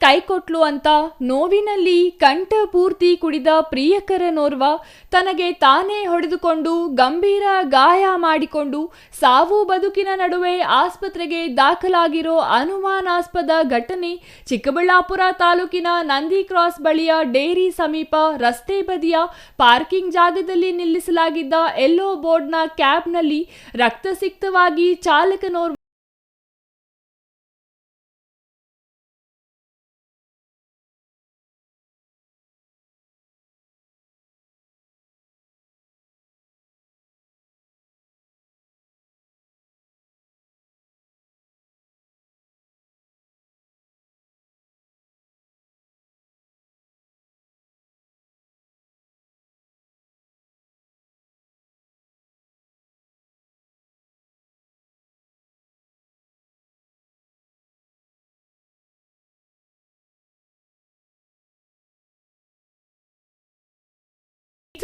ಕೈಕೊಟ್ಲು ಅಂತ ನೋವಿನಲ್ಲಿ ಕಂಠ ಪೂರ್ತಿ ಕುಡಿದ ಪ್ರಿಯಕರನೋರ್ವ ತನಗೆ ತಾನೇ ಹೊಡೆದುಕೊಂಡು ಗಂಭೀರ ಗಾಯ ಮಾಡಿಕೊಂಡು ಸಾವು ಬದುಕಿನ ನಡುವೆ ಆಸ್ಪತ್ರೆಗೆ ದಾಖಲಾಗಿರೋ ಅನುಮಾನಾಸ್ಪದ ಘಟನೆ ಚಿಕ್ಕಬಳ್ಳಾಪುರ ತಾಲೂಕಿನ ನಂದಿ ಕ್ರಾಸ್ ಬಳಿಯ ಡೇರಿ ಸಮೀಪ ರಸ್ತೆ ಬದಿಯ ಪಾರ್ಕಿಂಗ್ ಜಾಗದಲ್ಲಿ ನಿಲ್ಲಿಸಲಾಗಿದ್ದ ಎಲ್ಲೋ ಬೋರ್ಡ್ನ ಕ್ಯಾಬ್ನಲ್ಲಿ ರಕ್ತಸಿಕ್ತವಾಗಿ ಚಾಲಕನೋರ್ವ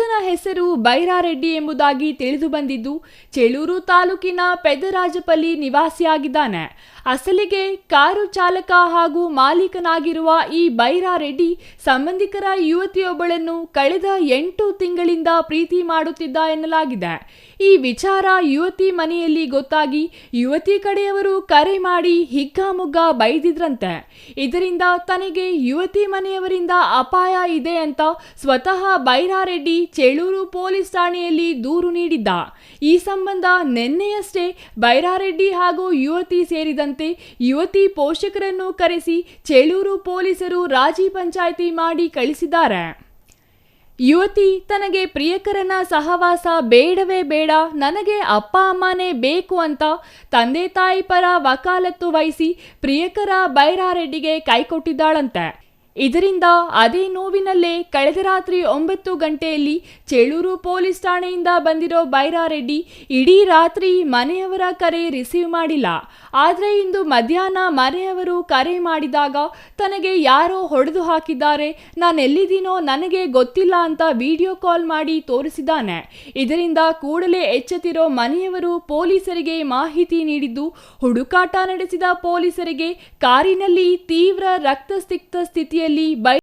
ಈತನ ಹೆಸರು ಬೈರಾರೆಡ್ಡಿ ಎಂಬುದಾಗಿ ತಿಳಿದು ಬಂದಿದ್ದು, ಚೇಳೂರು ತಾಲೂಕಿನ ಪೆದರಾಜಪಲ್ಲಿ ನಿವಾಸಿಯಾಗಿದ್ದಾನೆ. ಅಸಲಿಗೆ ಕಾರು ಚಾಲಕ ಹಾಗೂ ಮಾಲೀಕನಾಗಿರುವ ಈ ಬೈರಾರೆಡ್ಡಿ ಸಂಬಂಧಿಕರ ಯುವತಿಯೊಬ್ಬಳನ್ನು ಕಳೆದ ಎಂಟು ತಿಂಗಳಿಂದ ಪ್ರೀತಿ ಮಾಡುತ್ತಿದ್ದ ಎನ್ನಲಾಗಿದೆ. ಈ ವಿಚಾರ ಯುವತಿ ಮನೆಯಲ್ಲಿ ಗೊತ್ತಾಗಿ ಯುವತಿ ಕಡೆಯವರು ಕರೆ ಮಾಡಿ ಹಿಗ್ಗಾಮುಗ್ಗ ಬೈದಿದ್ರಂತೆ. ಇದರಿಂದ ತನಗೆ ಯುವತಿ ಮನೆಯವರಿಂದ ಅಪಾಯ ಇದೆ ಅಂತ ಸ್ವತಃ ಬೈರಾರೆಡ್ಡಿ ಚೇಳೂರು ಪೊಲೀಸ್ ಠಾಣೆಯಲ್ಲಿ ದೂರು ನೀಡಿದ್ದ. ಈ ಸಂಬಂಧ ನಿನ್ನೆಯಷ್ಟೇ ಬೈರಾರೆಡ್ಡಿ ಹಾಗೂ ಯುವತಿ ಸೇರಿದಂತೆ ಯುವತಿ ಪೋಷಕರನ್ನು ಕರೆಸಿ ಚೇಳೂರು ಪೊಲೀಸರು ರಾಜಿ ಪಂಚಾಯಿತಿ ಮಾಡಿ ಕಳಿಸಿದ್ದಾರೆ. ಯುವತಿ ತನಗೆ ಪ್ರಿಯಕರನ ಸಹವಾಸ ಬೇಡವೇ ಬೇಡ, ನನಗೆ ಅಪ್ಪ ಅಮ್ಮನೇ ಬೇಕು ಅಂತ ತಂದೆ ತಾಯಿ ಪರ ವಕಾಲತ್ತು ವಹಿಸಿ ಪ್ರಿಯಕರ ಬೈರಾರೆಡ್ಡಿಗೆ ಕೈಕೊಟ್ಟಿದ್ದಾಳಂತೆ ಇದರಿಂದ ಅದೇ ನೋವಿನಲ್ಲೇ ಕಳೆದ ರಾತ್ರಿ ಒಂಬತ್ತು ಗಂಟೆಯಲ್ಲಿ ಚೇಳೂರು ಪೊಲೀಸ್ ಠಾಣೆಯಿಂದ ಬಂದಿರೋ ಬೈರಾರೆಡ್ಡಿ ಇಡೀ ರಾತ್ರಿ ಮನೆಯವರ ಕರೆ ರಿಸೀವ್ ಮಾಡಿಲ್ಲ. ಆದರೆ ಇಂದು ಮಧ್ಯಾಹ್ನ ಮನೆಯವರು ಕರೆ ಮಾಡಿದಾಗ ತನಗೆ ಯಾರೋ ಹೊಡೆದು ಹಾಕಿದ್ದಾರೆ, ನಾನೆಲ್ಲಿದ್ದೀನೋ ನನಗೆ ಗೊತ್ತಿಲ್ಲ ಅಂತ ವಿಡಿಯೋ ಕಾಲ್ ಮಾಡಿ ತೋರಿಸಿದ್ದಾನೆ. ಇದರಿಂದ ಕೂಡಲೇ ಎಚ್ಚೆತ್ತಿರೋ ಮನೆಯವರು ಪೊಲೀಸರಿಗೆ ಮಾಹಿತಿ ನೀಡಿದ್ದು, ಹುಡುಕಾಟ ನಡೆಸಿದ ಪೊಲೀಸರಿಗೆ ಕಾರಿನಲ್ಲಿ ತೀವ್ರ ರಕ್ತಸಿಕ್ತ ಸ್ಥಿತಿಯಲ್ಲಿ ಬೈ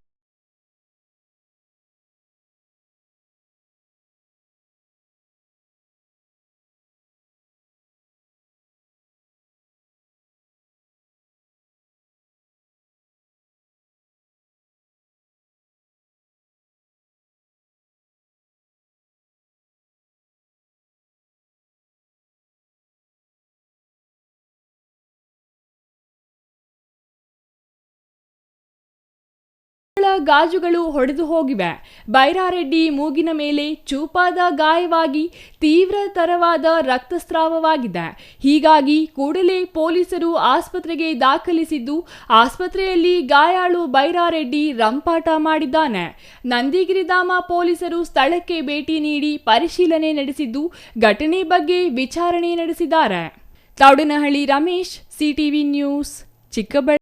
ಗಾಜುಗಳು ಹೊಡೆದು ಹೋಗಿವೆ. ಬೈರಾರೆಡ್ಡಿ ಮೂಗಿನ ಮೇಲೆ ಚೂಪಾದ ಗಾಯವಾಗಿ ತೀವ್ರತರವಾದ ರಕ್ತಸ್ರಾವವಾಗಿದೆ. ಹೀಗಾಗಿ ಕೂಡಲೇ ಪೊಲೀಸರು ಆಸ್ಪತ್ರೆಗೆ ದಾಖಲಿಸಿದ್ದು, ಆಸ್ಪತ್ರೆಯಲ್ಲಿ ಗಾಯಾಳು ಬೈರಾರೆಡ್ಡಿ ರಂಪಾಟ ಮಾಡಿದ್ದಾನೆ. ನಂದಿಗಿರಿಧಾಮ ಪೊಲೀಸರು ಸ್ಥಳಕ್ಕೆ ಭೇಟಿ ನೀಡಿ ಪರಿಶೀಲನೆ ನಡೆಸಿದ್ದು, ಘಟನೆ ಬಗ್ಗೆ ವಿಚಾರಣೆ ನಡೆಸಿದ್ದಾರೆ. Thoudanahalli Ramesh, CTV news, Chikkaballapur.